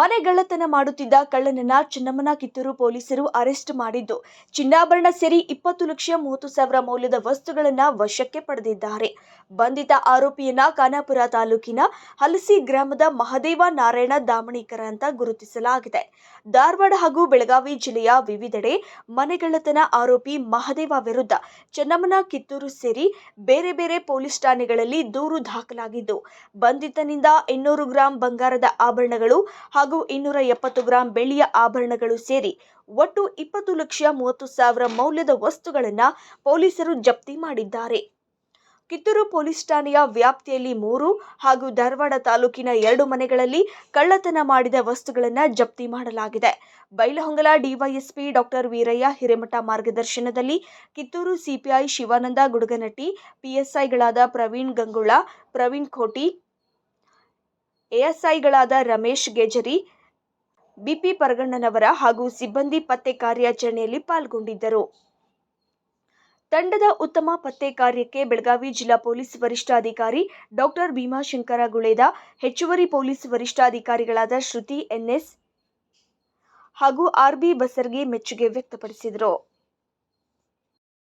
ಮನೆಗಳ್ಳತನ ಮಾಡುತ್ತಿದ್ದ ಕಳ್ಳನನ್ನ ಚೆನ್ನಮ್ಮನ ಕಿತ್ತೂರು ಪೊಲೀಸರು ಅರೆಸ್ಟ್ ಮಾಡಿದ್ದು. ಚಿನ್ನಾಭರಣ ಸೇರಿ ಇಪ್ಪತ್ತು ಲಕ್ಷ ಮೂವತ್ತು ಸಾವಿರ ಮೌಲ್ಯದ ವಸ್ತುಗಳನ್ನ ವಶಕ್ಕೆ ಪಡೆದಿದ್ದಾರೆ. ಬಂಧಿತ ಆರೋಪಿಯನ್ನ ಖಾನಾಪುರ ತಾಲೂಕಿನ ಹಲಸಿ ಗ್ರಾಮದ ಮಹದೇವ ನಾರಾಯಣ ದಾಮಣಿಕರ ಅಂತ ಗುರುತಿಸಲಾಗಿದೆ. ಧಾರವಾಡ ಹಾಗೂ ಬೆಳಗಾವಿ ಜಿಲ್ಲೆಯ ವಿವಿಧೆಡೆ ಮನೆಗಳ್ಳತನ ಆರೋಪಿ ಮಹದೇವ ವಿರುದ್ಧ ಚೆನ್ನಮ್ಮನ ಕಿತ್ತೂರು ಸೇರಿ ಬೇರೆ ಬೇರೆ ಪೊಲೀಸ್ ಠಾಣೆಗಳಲ್ಲಿ ದೂರು ದಾಖಲಾಗಿದ್ದು, ಬಂಧಿತನಿಂದ ಇನ್ನೂರು ಗ್ರಾಂ ಬಂಗಾರದ ಆಭರಣಗಳು ಹಾಗೂ ಇನ್ನೂರ ಎಪ್ಪತ್ತು ಗ್ರಾಂ ಬೆಳ್ಳಿಯ ಆಭರಣಗಳು ಸೇರಿ ಒಟ್ಟು ಇಪ್ಪತ್ತು ಲಕ್ಷ ಮೂವತ್ತು ಸಾವಿರ ಮೌಲ್ಯದ ವಸ್ತುಗಳನ್ನು ಪೊಲೀಸರು ಜಪ್ತಿ ಮಾಡಿದ್ದಾರೆ. ಕಿತ್ತೂರು ಪೊಲೀಸ್ ಠಾಣೆಯ ವ್ಯಾಪ್ತಿಯಲ್ಲಿ ಮೂರು ಹಾಗೂ ಧಾರವಾಡ ತಾಲೂಕಿನ ಎರಡು ಮನೆಗಳಲ್ಲಿ ಕಳ್ಳತನ ಮಾಡಿದ ವಸ್ತುಗಳನ್ನು ಜಪ್ತಿ ಮಾಡಲಾಗಿದೆ. ಬೈಲಹೊಂಗಲ ಡಿವೈಎಸ್ಪಿ ಡಾಕ್ಟರ್ ವೀರಯ್ಯ ಹಿರೇಮಠ ಮಾರ್ಗದರ್ಶನದಲ್ಲಿ ಕಿತ್ತೂರು ಸಿಪಿಐ ಶಿವಾನಂದ ಗುಡಗನಟ್ಟಿ, ಪಿಎಸ್ಐಗಳಾದ ಪ್ರವೀಣ್ ಗಂಗುಳ, ಪ್ರವೀಣ್ ಖೋಟಿ ಎಎಸ್ಐಗಳಾದ ರಮೇಶ್ ಗೆಜರಿ ಬಿಪಿ ಪರಗಣ್ಣನವರ ಹಾಗೂ ಸಿಬ್ಬಂದಿ ಪತ್ತೆ ಕಾರ್ಯಾಚರಣೆಯಲ್ಲಿ ಪಾಲ್ಗೊಂಡಿದ್ದರು. ತಂಡದ ಉತ್ತಮ ಪತ್ತೆ ಕಾರ್ಯಕ್ಕೆ ಬೆಳಗಾವಿ ಜಿಲ್ಲಾ ಪೊಲೀಸ್ ವರಿಷ್ಠಾಧಿಕಾರಿ ಡಾಕ್ಟರ್ ಭೀಮಾಶಂಕರ ಗುಳೇದ, ಹೆಚ್ಚುವರಿ ಪೊಲೀಸ್ ವರಿಷ್ಠಾಧಿಕಾರಿಗಳಾದ ಶ್ರುತಿ ಎನ್ಎಸ್ ಹಾಗೂ ಆರ್ಬಿ ಬಸರ್ಗೆ ಮೆಚ್ಚುಗೆ ವ್ಯಕ್ತಪಡಿಸಿದರು.